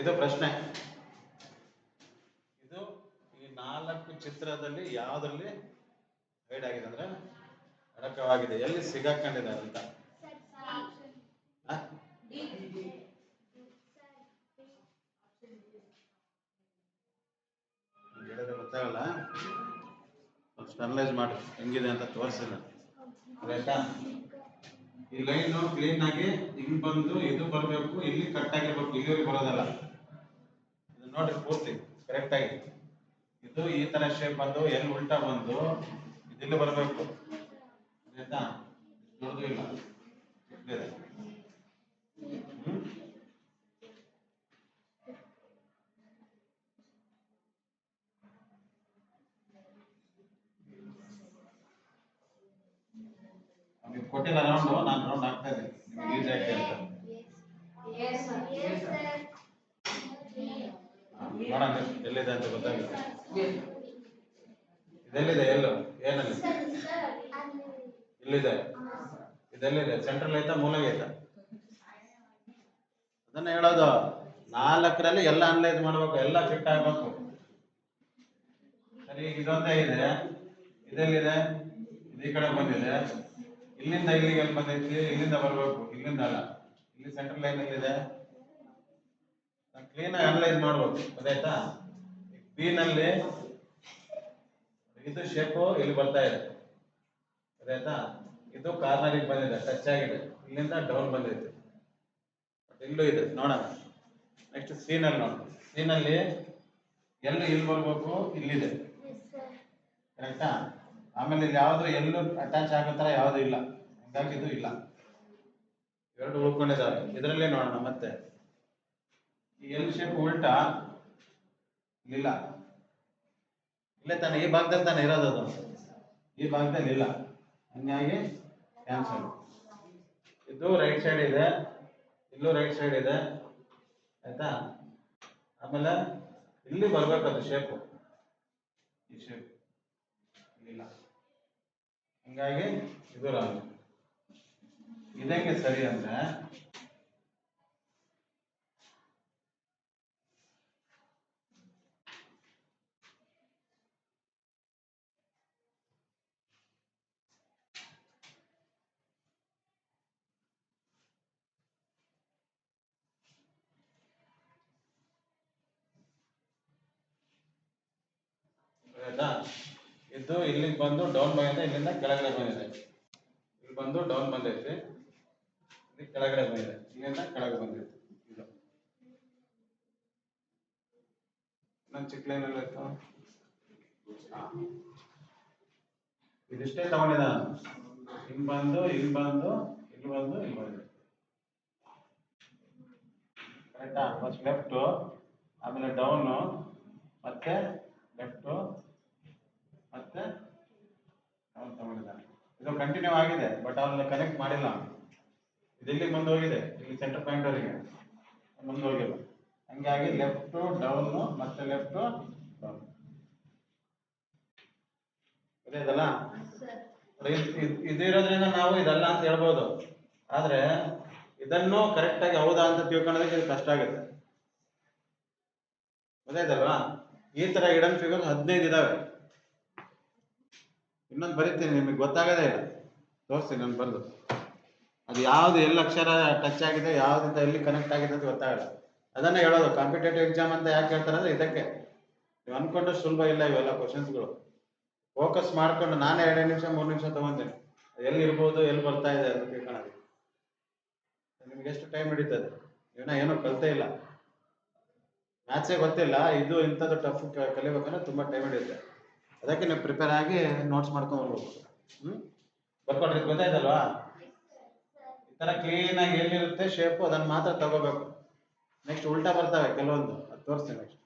ಇದು ಪ್ರಶ್ನೆ. ಇದು ಈ ನಾಲ್ಕು ಚಿತ್ರದಲ್ಲಿ ಯಾವ್ದ್ರಲ್ಲಿ ಹೈಡ್ ಆಗಿದೆ ಅಂದ್ರೆ ಅಡಕವಾಗಿದೆ? ಎಲ್ಲಿ ಸಿಗಾಕೊಂಡಿದೆ ಅಂತ? ಹೇಳಿದ್ರೆ ಗೊತ್ತಾಗಲ್ಲ. ಫಸ್ಟ್ ಅನಲೈಸ್ ಮಾಡಿ ಹೆಂಗಿದೆ ಅಂತ ತೋರಿಸಿಲ್ಲ. ಆಯ್ತಾ? ಈ ಲೈನ್ ಕ್ಲೀನ್ ಆಗಿ ಹಿಂಗ್ ಬಂದು ಇದು ಬರಬೇಕು, ಇಲ್ಲಿ ಕಟ್ ಆಗಿರ್ಬೇಕು, ಇಲ್ಲಿವರೆಗೆ ಬರೋದಲ್ಲ. ಇದು ನೋಡ್ರಿ ಪೂರ್ತಿ ಕರೆಕ್ಟ್ ಆಗಿ. ಇದು ಈ ತರ ಶೇಪ್ ಬಂದು, ಎಲ್ಲಿ ಉಲ್ಟಾ ಬಂದು ಇಲ್ಲಿ ಬರಬೇಕು. ಆಯ್ತಾ? ದೊಡ್ಡದು ಇಲ್ಲ. ಕೊಟ್ಟಿಲ್ಲ ರೌಂಡು ನಾನು ರೌಂಡ್ ಹಾಕ್ತಾ ಇದ್ದೀನಿ ನಿಮ್ಗೆ ಆಗ್ತಾ ಆಗಿ ಅಂತ. ಹಾ, ನೋಡೋಣ ಎಲ್ಲಿದೆ ಅಂತ ಗೊತ್ತಾಗುತ್ತೆ. ಇದೆಲ್ಲಿದೆ ಎಲ್ಲೋ? ಏನಲ್ಲಿ? ಇಲ್ಲಿದೆ. ಇದೆಲ್ಲಿದೆ? ಸೆಂಟ್ರಲ್ ಐತಾ ಮೂಲೆಗೆ ಐತಾ ಅದನ್ನ ಹೇಳೋದು ನಾಲ್ಕರಲ್ಲಿ ಎಲ್ಲ ಅನಲೈಸ್ ಮಾಡ್ಬೇಕು ಎಲ್ಲ ಫಿಟ್ ಆಗ್ಬೇಕು. ಸರಿ ಈಗ ಇದೊಂದೇ ಇದೆ. ಇದೆಲ್ಲಿದೆ? ಇದು ಈ ಕಡೆ ಬಂದಿದೆ. ಇಲ್ಲಿಂದ ಇಲ್ಲಿಗೆ ಎಲ್ಲಿ ಬಂದೈತಿ? ಇಲ್ಲಿಂದ ಬರಬೇಕು. ಇಲ್ಲಿಂದ ಅಲ್ಲ. ಇಲ್ಲಿ ಸೆಂಟ್ರಲ್ ಲೈನ್ ಎಲ್ಲಿದೆ ಕ್ಲೀನ್ ಆಗಿ ಅನಲೈಸ್ ಮಾಡ್ಬೇಕು. ಗೊತ್ತಾಯ್ತಾ ಬಿ ನಲ್ಲಿ ಇದು ಶೇಪ್ ಇಲ್ಲಿ ಬರ್ತಾ ಇದೆ. ಗೊತ್ತಾಯ್ತಾ ಇದು ಕಾರ್ನರಿಗೆ ಬಂದಿದೆ. ಟಚ್ ಆಗಿದೆ. ಇಲ್ಲಿಂದ ಡೌನ್ ಬಂದೈತೆ. ಇಲ್ಲೂ ಇದೆ. ನೋಡೋಣ. ನೆಕ್ಸ್ಟ್ ಸೀನಲ್ಲಿ ನೋಡೋಣ. ಸೀನಲ್ಲಿ ಎಲ್ಲಿ ಇಲ್ಲಿ ಬರ್ಬೇಕು? ಇಲ್ಲಿದೆ. ಕರೆಕ್ಟಾ ಆಮೇಲೆ ಇಲ್ಲಿ ಯಾವುದು ಎಲ್ಲೂ ಅಟ್ಯಾಚ್ ಆಗೋ ಥರ ಯಾವುದು ಇಲ್ಲ. ಹಂಗಾಗಿ ಇದು ಇಲ್ಲ. ಎರಡು ಉಳ್ಕೊಂಡಿದ್ದಾವೆ ಇದರಲ್ಲೇ ನೋಡೋಣ ಮತ್ತೆ. ಈ ಎಲ್ ಶೇಪ್ ಉಲ್ಟಾ ಇಲ್ಲ. ಇಲ್ಲೇ ತಾನೆ ಈ ಭಾಗದಲ್ಲಿ ತಾನೆ ಇರೋದು ಅದು. ಈ ಭಾಗದಲ್ಲಿ ಇಲ್ಲ. ಹಂಗಾಗಿ ಕ್ಯಾನ್ಸಲ್ ಇದು ರೈಟ್ ಸೈಡ್ ಇದೆ. ಇಲ್ಲೂ ರೈಟ್ ಸೈಡ್ ಇದೆ. ಆಯ್ತಾ? ಆಮೇಲೆ ಇಲ್ಲಿ ಬರ್ಬೇಕದು ಶೇಪು ಈ ಶೇಪ್ ಇಲ್ಲ. ಹಂಗಾಗಿ ಇದು ರಾಂಗ್ ಇದಕ್ಕೆ ಸರಿ ಅಂದ್ರೆ ಆಯ್ತಾ? ಇದು ಇಲ್ಲಿಗೆ ಬಂದು ಡೌನ್ ಬಂದಿದೆ, ಇಲ್ಲಿಂದ ಕೆಳಗಡೆ ಬಂದಿದೆ. ಇಲ್ಲಿ ಬಂದು ಡೌನ್ ಬಂದೈತಿ. ಇಲ್ಲಿ ಕೆಳಗಡೆ ಬಂದಿದೆ, ಇಲ್ಲಿಂದ ಕೆಳಗೆ ಬಂದೈತಿ ಇದು. ನನ್ನ ಚಿಕ್ಕ ಲೈನ್ ಎಲ್ಲ ಇತ್ತು. ಇದಿಷ್ಟೇ ನಾನು ಹಿಂಗ್ ಬಂದು ಇಲ್ಲಿ ಬಂದು ಇಲ್ಲಿ ಬಂದು ಇಲ್ಲಿ ಬಂದಿದೆ. ಕರೆಕ್ಟಾ ಫಸ್ಟ್ ಲೆಫ್ಟು ಆಮೇಲೆ ಡೌನು ಮತ್ತೆ ಲೆಫ್ಟು ಮತ್ತೆ ಅವನು ತಗೊಂಡಿದ್ದಾನೆ ಇದು ಕಂಟಿನ್ಯೂ ಆಗಿದೆ ಬಟ್ ಅವನ್ನ ಕನೆಕ್ಟ್ ಮಾಡಿಲ್ಲ. ಅವ್ನು. ಇದು ಇಲ್ಲಿಗೆ ಬಂದು ಹೋಗಿದೆ ಇಲ್ಲಿ ಸೆಂಟರ್ ಪಾಯಿಂಟ್ ಅವರಿಗೆ ಮುಂದೆ ಹೋಗಿಲ್ಲ ಹಂಗಾಗಿ ಲೆಫ್ಟ್ ಡೌನ್ ಮತ್ತೆ ಲೆಫ್ಟ್ ಡೌನ್ ಇದ್- ಇದ್- ಇದು ಇರೋದ್ರಿಂದ ನಾವು ಇದಲ್ಲ ಅಂತ ಹೇಳ್ಬೋದು. ಆದ್ರೆ ಇದನ್ನು ಕರೆಕ್ಟ್ ಆಗಿ ಹೌದಾ ಅಂತ ತಿಳ್ಕೊಳ್ಳೋದಕ್ಕೆ ಇದು ಕಷ್ಟ ಆಗುತ್ತೆ. ಗೊತ್ತಾಯ್ತಲ್ವಾ? ಈ ತರ ಇಡನ್ ಫಿಗರ್ ಹದಿನೈದು ಇದಾವೆ. ಇನ್ನೊಂದು ಬರೀತೀನಿ, ನಿಮಗೆ ಗೊತ್ತಾಗದೇ ಇಲ್ಲ. ತೋರಿಸ್ತೀನಿ ನಾನು ಬರೆದು ಅದು ಯಾವ್ದು ಎಲ್ಲಿ ಅಕ್ಷರ ಟಚ್ ಆಗಿದೆ, ಯಾವ್ದಿಂದ ಎಲ್ಲಿ ಕನೆಕ್ಟ್ ಆಗಿದೆ ಅಂತ ಗೊತ್ತಾಗಲ್ಲ. ಅದನ್ನೇ ಹೇಳೋದು ಕಾಂಪಿಟೇಟಿವ್ ಎಕ್ಸಾಮ್ ಅಂತ ಯಾಕೆ ಹೇಳ್ತಾರೆ ಅಂದ್ರೆ ಇದಕ್ಕೆ. ನೀವು ಅನ್ಕೊಂಡ್ರೆ ಸುಲಭ ಇಲ್ಲ ಇವೆಲ್ಲ ಕ್ವಶನ್ಸ್ಗಳು ಫೋಕಸ್ ಮಾಡ್ಕೊಂಡು ನಾನೇ ಎರಡು ನಿಮಿಷ, ಮೂರು ನಿಮಿಷ ತೊಗೊಂತೀನಿ. ಎಲ್ಲಿ ಇರ್ಬೋದು, ಎಲ್ಲಿ ಬರ್ತಾ ಇದೆ ಅಂತ ತಿಳ್ಕೊಳ್ಳಿ ನಿಮ್ಗೆ ಎಷ್ಟು ಟೈಮ್ ಹಿಡಿತದೆ? ಇವನ್ನ ಏನೋ ಕಲಿತೇ ಇಲ್ಲ. ಮ್ಯಾಥ್ಸೇ ಗೊತ್ತಿಲ್ಲ, ಇದು ಇಂಥದ್ದು ಟಫ್ ಕಲಿಬೇಕಂದ್ರೆ ತುಂಬ ಟೈಮ್ ಹಿಡಿಯುತ್ತೆ. ಅದಕ್ಕೆ ನೀವು ಪ್ರಿಪೇರ್ ಆಗಿ ನೋಟ್ಸ್ ಮಾಡ್ಕೊಂಡು ಹೋಗ್ಬೇಕು. ಹ್ಞೂ ಬರ್ಕೊಂಡ್ರಿ ಗೊತ್ತಾಯ್ತಲ್ವಾ ಈ ಥರ ಕ್ಲೀನಾಗಿ ಎಲ್ಲಿರುತ್ತೆ ಶೇಪು ಅದನ್ನು ಮಾತ್ರ ತಗೋಬೇಕು. ನೆಕ್ಸ್ಟ್ ಉಲ್ಟಾ ಬರ್ತವೆ ಕೆಲವೊಂದು. ಅದು ತೋರಿಸ್ತೀನಿ ನೆಕ್ಸ್ಟ್